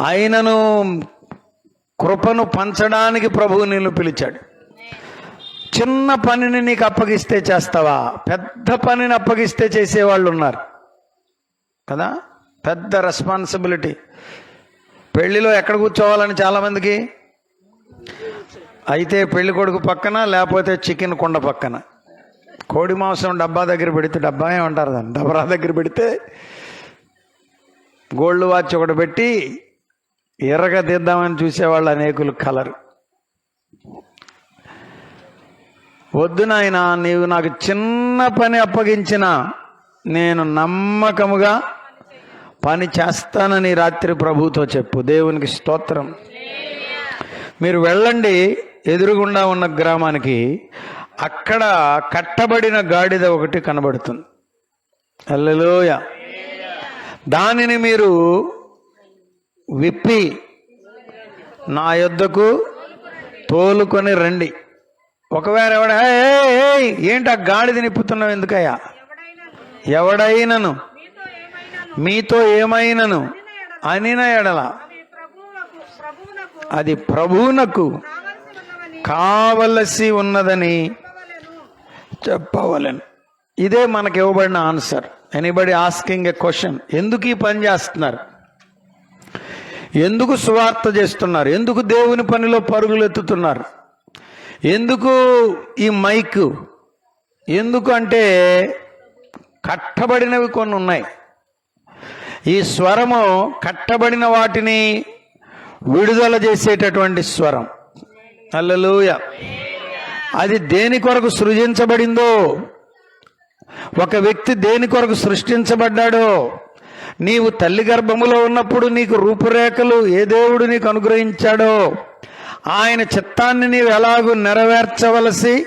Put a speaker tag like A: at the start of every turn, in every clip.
A: ఆయనను కృపను పంచడానికి ప్రభువు నిన్ను పిలిచాడు. చిన్న పనిని నీకు అప్పగిస్తే చేస్తావా? పెద్ద పనిని అప్పగిస్తే చేసేవాళ్ళు ఉన్నారు. కదా? పెద్ద రెస్పాన్సిబిలిటీ పెళ్ళిలో ఎక్కడ కూర్చోవాలని చాలామందికి? అయితే పెళ్ళి కొడుకు పక్కన లేకపోతే చికెన్ కుండ పక్కన. కోడి మాంసం డబ్బా దగ్గర పెడితే డబ్బా ఏమంటారు దాన్ని? డబరా దగ్గర పెడితే గోల్డ్ వాచ్ ఒకటి పెట్టి ఎర్రగా తీద్దామని చూసేవాళ్ళు అనేకులు కలరు. వద్దు నాయన నీవు నాకు చిన్న పని అప్పగించిన నేను నమ్మకముగా పని చేస్తానని రాత్రి ప్రభుతో చెప్పు. దేవునికి స్తోత్రం. మీరు వెళ్ళండి ఎదురుగుండా ఉన్న గ్రామానికి అక్కడ కట్టబడిన గాడిద ఒకటి కనబడుతుంది. అల్లెలోయ దానిని మీరు విప్పి నా యొద్దకు తోలుకొని రండి. ఒకవేళ ఎవడ ఏంటి ఆ గాడిద నిప్పుతున్నావు ఎందుకయ్యా? ఎవడైనను? మీతో ఏమైనను? అనిన ఎడల. అది ప్రభువునకు కావలసి ఉన్నదని చెప్పవలను. ఇదే మనకి ఇవ్వబడిన answer. Anybody asking a question ఎందుకు ఈ పని చేస్తున్నారు? ఎందుకు సువార్త చేస్తున్నారు? ఎందుకు దేవుని పనిలో పరుగులు ఎత్తుతున్నారు? ఎందుకు ఈ మైక్? ఎందుకు అంటే కట్టబడినవి కొన్ని ఉన్నాయి. ఈ స్వరము కట్టబడిన వాటిని విడుదల చేసేటటువంటి స్వరం. అల్లెలూయ అది దేని కొరకు సృజించబడిందో? ఒక వ్యక్తి దేని కొరకు సృష్టించబడ్డాడో? నీవు తల్లి గర్భములో ఉన్నప్పుడు నీకు రూపురేఖలు ఏ దేవుడు నీకు అనుగ్రహించాడో ఆయన చిత్తాన్ని నీవు ఎలాగూ నెరవేర్చవలసి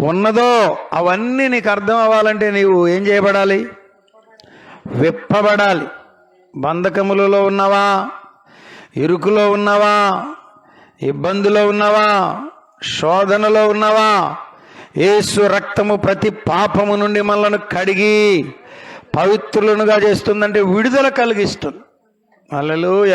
A: ఉన్నదో అవన్నీ నీకు అర్థం అవ్వాలంటే నీవు ఏం చేయబడాలి? విప్పబడాలి. బంధకములలో ఉన్నవా? ఇరుకులో ఉన్నవా? ఇబ్బందులో ఉన్నవా? శోధనలో ఉన్నవా? ఏసు రక్తము ప్రతి పాపము నుండి మనలను కడిగి పవిత్రులనుగా చేస్తుందంటే విడుదల కలిగిస్తుంది. అల్లెలూయ